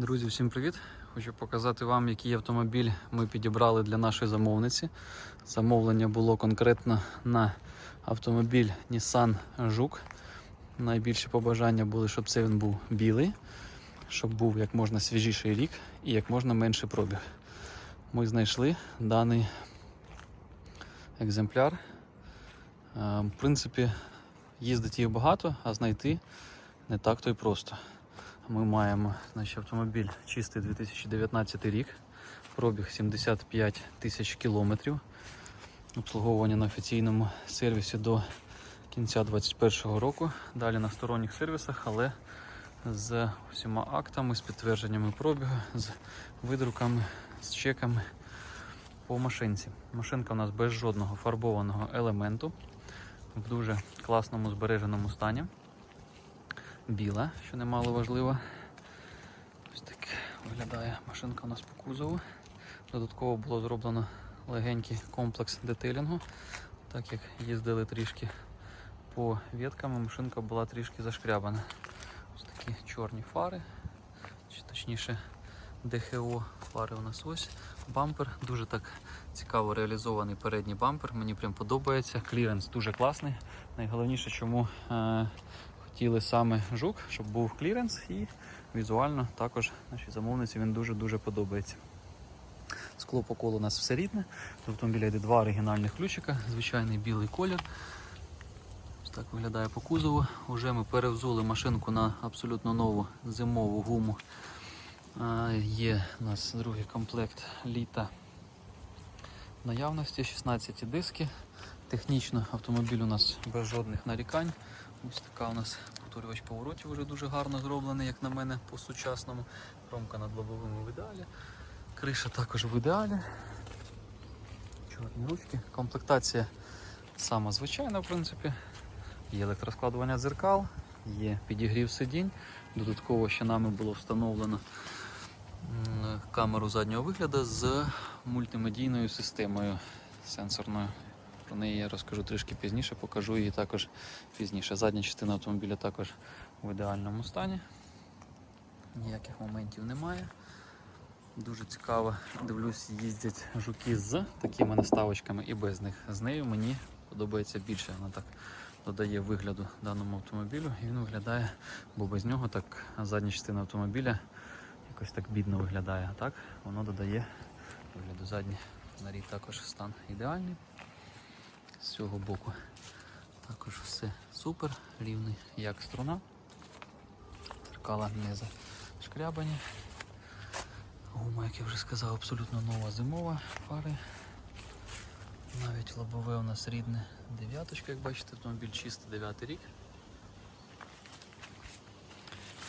Друзі, всім привіт! Хочу показати вам, який автомобіль ми підібрали для нашої замовниці. Замовлення було конкретно на автомобіль Nissan Жук. Найбільші побажання були, щоб це він був білий, щоб був як можна свіжіший рік і як можна менший пробіг. Ми знайшли даний екземпляр. Е, В принципі, їздить їх багато, а знайти не так то й просто. Ми маємо значить, автомобіль чистий 2019 рік, пробіг 75 тисяч кілометрів, обслуговування на офіційному сервісі до кінця 2021 року. Далі на сторонніх сервісах, але з усіма актами, з підтвердженнями пробігу, з видруками, з чеками по машинці. Машинка у нас без жодного фарбованого елементу, в дуже класному збереженому стані біла, що немало важливо. Ось так виглядає машинка у нас по кузову. Додатково було зроблено легенький комплекс детейлінгу. Так як їздили трішки по веткам, машинка була трішки зашкрябана. Ось такі чорні фари, чи точніше ДХО фари у нас ось. Бампер, дуже так цікаво реалізований передній бампер. Мені прям подобається. Кліренс дуже класний. Найголовніше, чому е, хотіли саме жук, щоб був кліренс і візуально також нашій замовниці він дуже-дуже подобається. Скло по колу у нас все рідне. До автомобіля йде два оригінальних ключика, звичайний білий колір. Ось так виглядає по кузову. Уже ми перевзули машинку на абсолютно нову зимову гуму. Є у нас другий комплект літа наявності, 16 диски. Технічно автомобіль у нас без жодних нарікань. Ось така у нас повторювач поворотів вже дуже гарно зроблений, як на мене, по-сучасному. Кромка над лобовими в ідеалі. Криша також в ідеалі. Чорні ручки. Комплектація сама звичайна, в принципі. Є електроскладування дзеркал, є підігрів сидінь. Додатково ще нами було встановлено камеру заднього вигляду з мультимедійною системою сенсорною. Про неї я розкажу трішки пізніше, покажу її також пізніше. Задня частина автомобіля також в ідеальному стані. Ніяких моментів немає. Дуже цікаво, дивлюсь, їздять жуки з такими наставочками і без них. З нею мені подобається більше. Вона так додає вигляду даному автомобілю. І він виглядає, бо без нього так задня частина автомобіля якось так бідно виглядає. А так воно додає вигляду задній. Фонарі також стан ідеальний. З цього боку також все супер, рівний як струна. Зеркала не зашкрябані. Гума, як я вже сказав, абсолютно нова зимова фари. Навіть лобове у нас рідне дев'яточка, як бачите, автомобіль чистий 9 рік.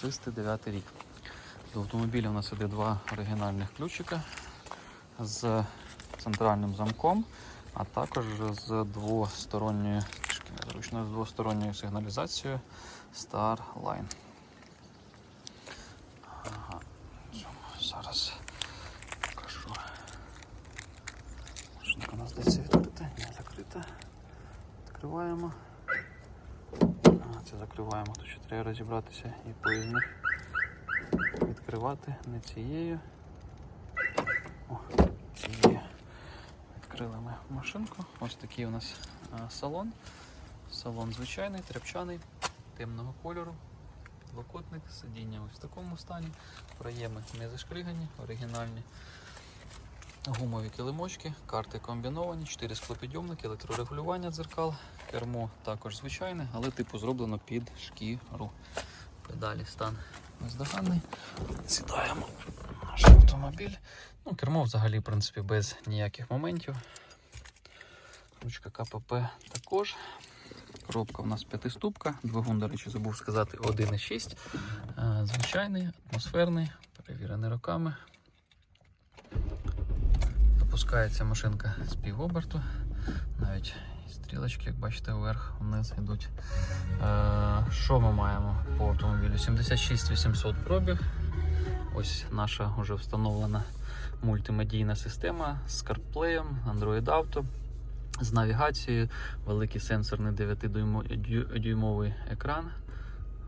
Чистий 9 рік. До автомобіля у нас іде два оригінальних ключика з центральним замком, а також з двосторонньою, трішки незручно, з двосторонньою сигналізацією Starline. Ага. Зараз покажу. Машинка у нас здається відкрита, не закрита. Відкриваємо. Це закриваємо, тут ще треба розібратися і по них відкривати не цією. Відкрили ми машинку. Ось такий у нас салон. Салон звичайний, тряпчаний, темного кольору. Підлокотник, сидіння ось в такому стані. Проєми не зашкригані, оригінальні. Гумові килимочки, карти комбіновані, 4 склопідйомники, електрорегулювання дзеркал, кермо також звичайне, але типу зроблено під шкіру. Педалі стан бездоганний. Сідаємо наш автомобіль. Ну, кермо взагалі, в принципі, без ніяких моментів. Ручка КПП також. Коробка у нас п'ятиступка, двигун, до речі, забув сказати 1,6. Е, Звичайний, атмосферний, перевірений роками. Запускається машинка з півоберту. Навіть стрілочки, як бачите, вверх, вниз йдуть. Е, Що ми маємо по автомобілю? 76 800 пробіг. Ось наша вже встановлена мультимедійна система з CarPlay, Android Auto, з навігацією, великий сенсорний 9-дюймовий екран.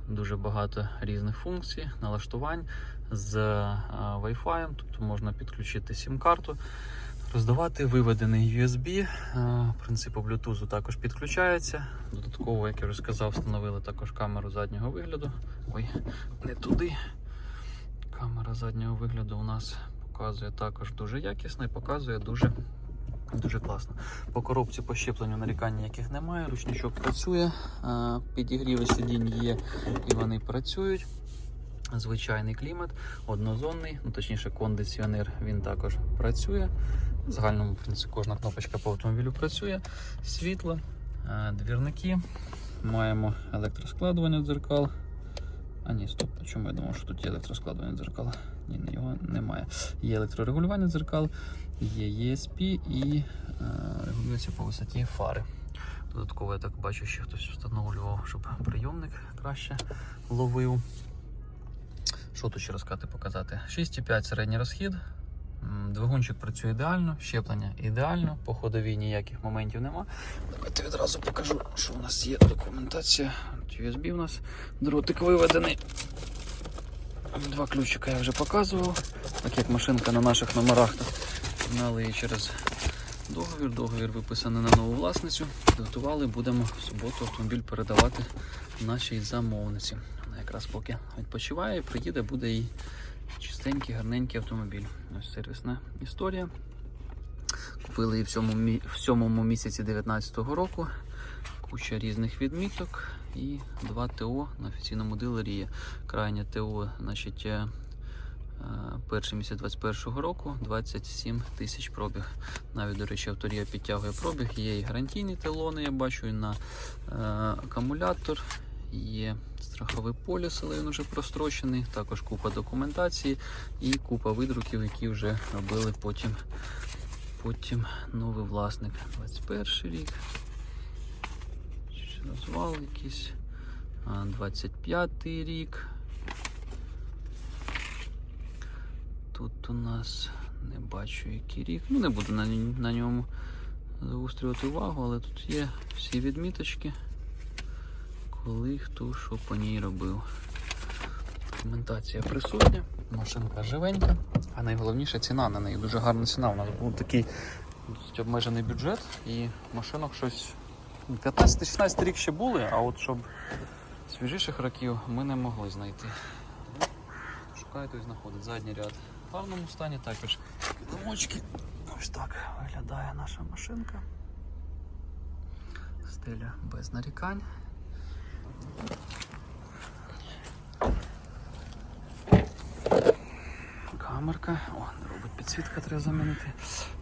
дуже багато різних функцій, налаштувань з е, Wi-Fi, тобто можна підключити сім-карту, роздавати виведений USB. е, Принципу Bluetooth також підключається. Додатково, як я вже сказав, встановили також камеру заднього вигляду. Ой, не туди. Камера заднього вигляду у нас показує також дуже якісно і показує дуже, дуже класно. По коробці по щепленню нарікань ніяких немає, ручничок працює, е, підігріви сидінь є і вони працюють. Звичайний клімат, однозонний, ну точніше, кондиціонер він також працює. В загальному принципі, кожна кнопочка по автомобілю працює. Світло, е, двірники. Маємо електроскладування дзеркал. А ні, стоп, чому я думав, що тут є електроскладування дзеркал? Ні, його немає. Є електрорегулювання дзеркал, є ESP і е, регулюється по висоті фари. Додатково я так бачу, що хтось встановлював, щоб прийомник краще ловив. Що тут ще розкати показати? 6,5 середній розхід. Двигунчик працює ідеально, щеплення ідеально, по ходовій ніяких моментів нема. Давайте відразу покажу, що у нас є документація. USB у нас дротик виведений. Два ключика я вже показував. Так як машинка на наших номерах, гнали її через договір. Договір виписаний на нову власницю. Підготували, будемо в суботу автомобіль передавати нашій замовниці. Вона якраз поки відпочиває, приїде, буде їй чистенький, гарненький автомобіль. Ось сервісна історія. Купили її в цьому, мі- в сьомому місяці 2019 року. Куча різних відміток і два ТО на офіційному дилері є. Крайнє ТО, значить, е, перший місяць 21 року 27 тисяч пробіг. Навіть, до речі, авторія підтягує пробіг. Є і гарантійні талони, я бачу, і на е, акумулятор. Є страховий поліс, але він вже прострочений. Також купа документації і купа видруків, які вже робили потім, потім новий власник. 21 рік. Ще Розвал якийсь. А, 25 рік. Тут у нас не бачу який рік. Ну, не буду на, на ньому заострювати увагу, але тут є всі відміточки, коли хто що по ній робив. Документація присутня, машинка живенька, а найголовніше ціна на неї. Дуже гарна ціна. У нас був такий досить обмежений бюджет і машинок щось 15-16 рік ще були, а от щоб свіжіших років ми не могли знайти. Ну, Шукаю, той знаходить задній ряд в гарному стані, також килимочки. Ось так виглядає наша машинка. Стиля без нарікань. Камерка. О, не робить підсвітка, треба замінити.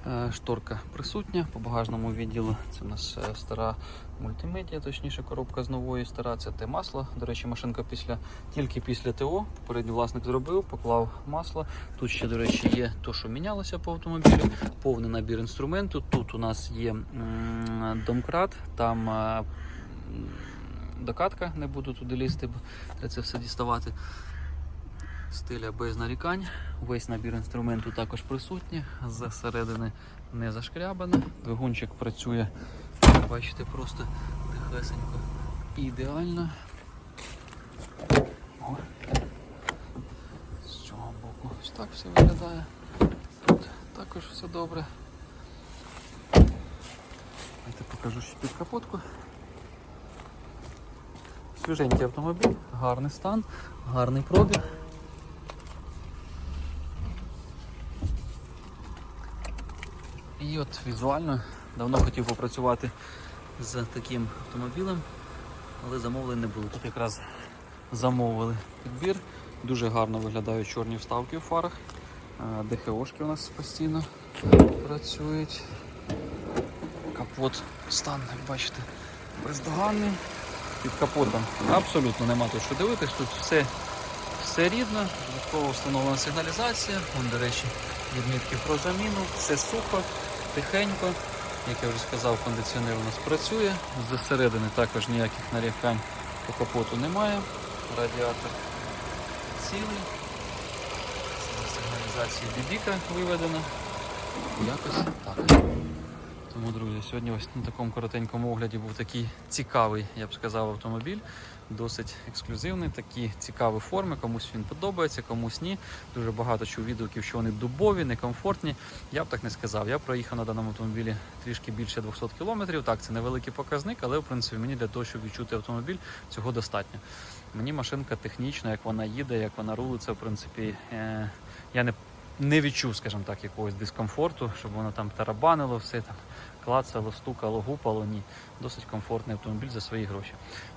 Е, Шторка присутня по багажному відділу. Це у нас е, стара мультимедіа, точніше коробка з нової стара. Це те масло. До речі, машинка після тільки після ТО. Попередній власник зробив, поклав масло. Тут ще, до речі, є то, що мінялося по автомобілю, повний набір інструменту. Тут у нас є м, домкрат, там е, м, докатка, не буду туди лізти, бо це все діставати. Стиля без нарікань. Весь набір інструменту також присутній. Зсередини не зашкрябане. Двигунчик працює, бачите, просто тихесенько ідеально. О. З цього боку ось так все виглядає. Тут також все добре. Давайте покажу ще під капотку. Свіженький автомобіль, гарний стан, гарний пробіг. І от візуально давно хотів попрацювати з таким автомобілем, але замовлень не було. Тут якраз замовили підбір. Дуже гарно виглядають чорні вставки у фарах. Е, ДХОшки у нас постійно працюють. Капот стан, як бачите, бездоганний. Під капотом абсолютно нема тут що дивитись. Тут все, все рідно, додатково встановлена сигналізація. Вон, до речі, відмітки про заміну, все сухо, тихенько. Як я вже сказав, кондиціонер у нас працює. Зсередини також ніяких нарікань по капоту немає. Радіатор цілий. З сигналізації бібіка виведена. Якось так. Тому, друзі, сьогодні ось на такому коротенькому огляді був такий цікавий, я б сказав, автомобіль. Досить ексклюзивний, такі цікаві форми. Комусь він подобається, комусь ні. Дуже багато чув відгуків, що вони дубові, некомфортні. Я б так не сказав. Я проїхав на даному автомобілі трішки більше 200 кілометрів. Так, це невеликий показник, але в принципі мені для того, щоб відчути автомобіль, цього достатньо. Мені машинка технічна, як вона їде, як вона рулиться, в принципі, е, я не, не відчув, скажімо так, якогось дискомфорту, щоб воно там тарабанило, все там клацало, стукало, гупало. Ні. Досить комфортний автомобіль за свої гроші.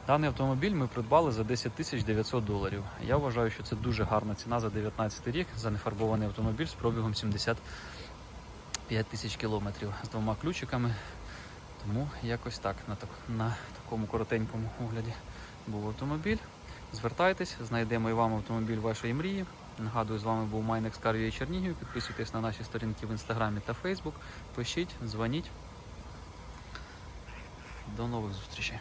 Даний автомобіль ми придбали за 10 тисяч 900 доларів. Я вважаю, що це дуже гарна ціна за 19 рік за нефарбований автомобіль з пробігом 75 тисяч кілометрів з двома ключиками. Тому якось так на, так, на такому коротенькому огляді був автомобіль. Звертайтесь, знайдемо і вам автомобіль вашої мрії. Нагадую, з вами був Майнекс Карвія Чернігів. Підписуйтесь на наші сторінки в інстаграмі та Фейсбук. Пишіть, дзвоніть. До нових зустрічей.